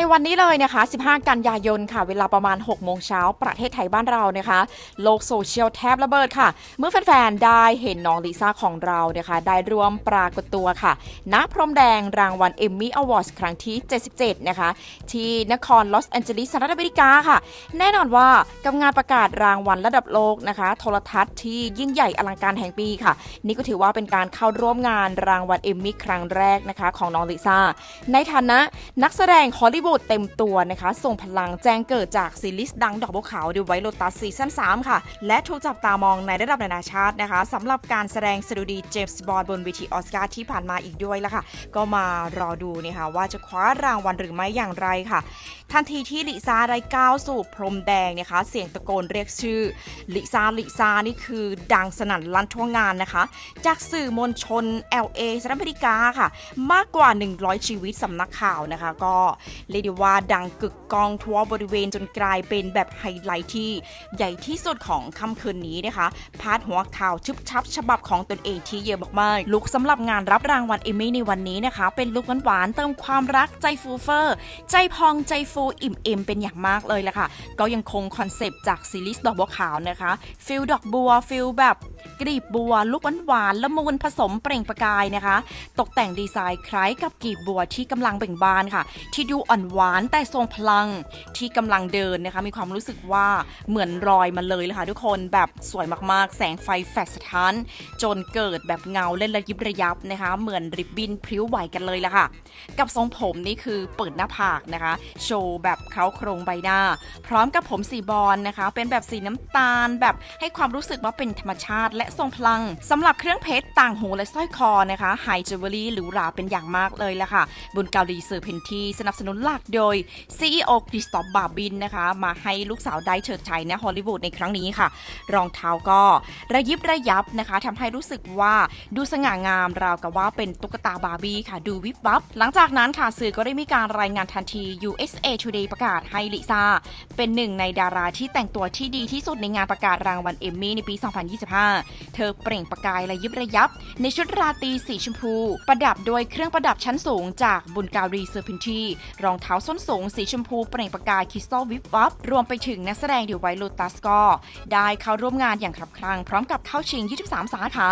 ในวันนี้เลยนะคะ 15 กันยายนค่ะ เวลาประมาณ 6 โมงเช้า ประเทศไทยบ้านเรานะคะ โลกโซเชียลแทบระเบิดค่ะ เมื่อแฟนๆ ได้เห็นน้องลิซ่าของเรานะคะ ได้รวมปรากฏตัวค่ะ ณ พรมแดงรางวัลเอมมี่อวอร์ดครั้งที่ 77 นะคะ ที่นครลอสแอนเจลิสสหรัฐอเมริกาค่ะ แน่นอนว่ากับงานประกาศรางวัลระดับโลกนะคะ โทรทัศน์ที่ยิ่งใหญ่อลังการแห่งปีค่ะ นี่ก็ถือว่าเป็นการเข้าร่วมงานรางวัลเอมมี่ครั้งแรกนะคะ ของน้องลิซ่า ในฐานะนักแสดงฮอลลีวูดเต็มตัวนะคะ ส่งพลังแจ้งเกิดจากซีรีส์ดังดอกบัวขาวดูไวโลตัสซีซั่น3ค่ะ และถูกจับตามองในระดับนานาชาตินะคะสำหรับการแสดงสดุดีเจมส์บอนด์บนเวทีออสการ์ที่ผ่านมาอีกด้วยละค่ะ ก็มารอดูนะคะว่าจะคว้ารางวัลหรือไม่อย่างไรค่ะ ทันทีที่ลิซ่าได้ก้าวสู่พรมแดงนะคะ เสียงตะโกนเรียกชื่อลิซ่าลิซ่านี่คือดังสนั่นลั่นทั่วงานนะคะ จากสื่อมวลชน LA สหรัฐอเมริกาค่ะ มากกว่า 100 ชีวิตสำนักข่าวนะคะ ก็เรียกได้ว่าดังกึกกองทั่วบริเวณจนกลายเป็นแบบไฮไลท์ที่ใหญ่ที่สุดของค่ำคืนนี้นะคะ พาดหัวข่าวชึบชับ ฉบับของตนเองที่เยอะมากๆลุกสำหรับงานรับรางวัลเอมี่ในวันนี้นะคะ เป็นลุกหวานๆเติมความรักใจฟูเฟอร์ ใจพองใจฟูอิ่มเอมเป็นอย่างมากเลยแหละค่ะ ก็ยังคงคอนเซปต์จากซีรีส์ดอกบัวขาวนะคะฟิลดอกบัวฟิลแบบ กลีบบัวลูกหวานๆละมุนผสมเปล่งประกายนะคะ ตกแต่งดีไซน์คล้ายกับกลีบบัวที่กำลังเบ่งบานค่ะ ที่ดูอ่อนหวานแต่ทรงพลังที่กำลังเดินนะคะ มีความรู้สึกว่าเหมือนรอยมาเลยเลยค่ะทุกคนแบบสวยมากๆ แสงไฟแฟลชสะท้าน จนเกิดแบบเงาเล่นระยิบระยับนะคะ เหมือนริบบิ้นพริ้วไหวกันเลยละค่ะ กับทรงผมนี่คือเปิดหน้าผากนะคะ โชว์แบบเคล้าโครงใบหน้า พร้อมกับผมสีบอลนะคะ เป็นแบบสีน้ำตาลแบบให้ความรู้สึกว่าเป็นธรรมชาติและทรงพลังสำหรับเครื่องเพชรต่างหูและสร้อยคอนะคะไฮจิวเวลรี่หรูหราเป็นอย่างมากเลยละค่ะ บุญเกาหลีสื่อเพนทีสนับสนุนหลักโดย CEO คริสตอฟบาบินนะคะ มาให้ลูกสาวได้เฉิดฉายในฮอลลีวูดในครั้งนี้ค่ะ รองเท้าก็ระยิบระยับนะคะทำให้รู้สึกว่าดูสง่างามราวกับว่าเป็นตุ๊กตาบาร์บี้ค่ะ ดูวิบวับ หลังจากนั้นค่ะสื่อก็ได้มีการรายงานทันที USA Today ประกาศให้ลิซ่าเป็นหนึ่งในดาราที่แต่งตัวที่ดีที่สุดในงานประกาศรางวัลเอมมี่ในปี 2025เธอเปล่งประกายระยิบระยับ ในชุดราตรีสีชมพู ประดับด้วยเครื่องประดับชั้นสูงจากบุญการีเซอร์พินทีรองเท้าส้นสูงสีชมพูเปล่งประกายคริสตัลวิบวับ รวมไปถึงนักแสดงเดี่ยวไวโลตัสก็ได้เข้าร่วมงานอย่างคลับคลัง พร้อมกับเข้าชิง 23 สาขา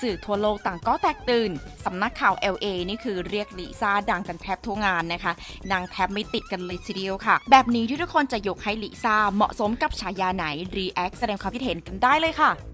สื่อทั่วโลกต่างก็แตกตื่น สำนักข่าว LA นี่คือเรียกลิซ่าดังกันแทบทั่วงานนะคะนางแทบไม่ติดกันเลยทีเดียวค่ะ แบบนี้ที่ทุกคนจะยกให้ลิซ่าเหมาะสมกับฉายาไหนรีแอคแสดงความคิดเห็นกันได้เลยค่ะ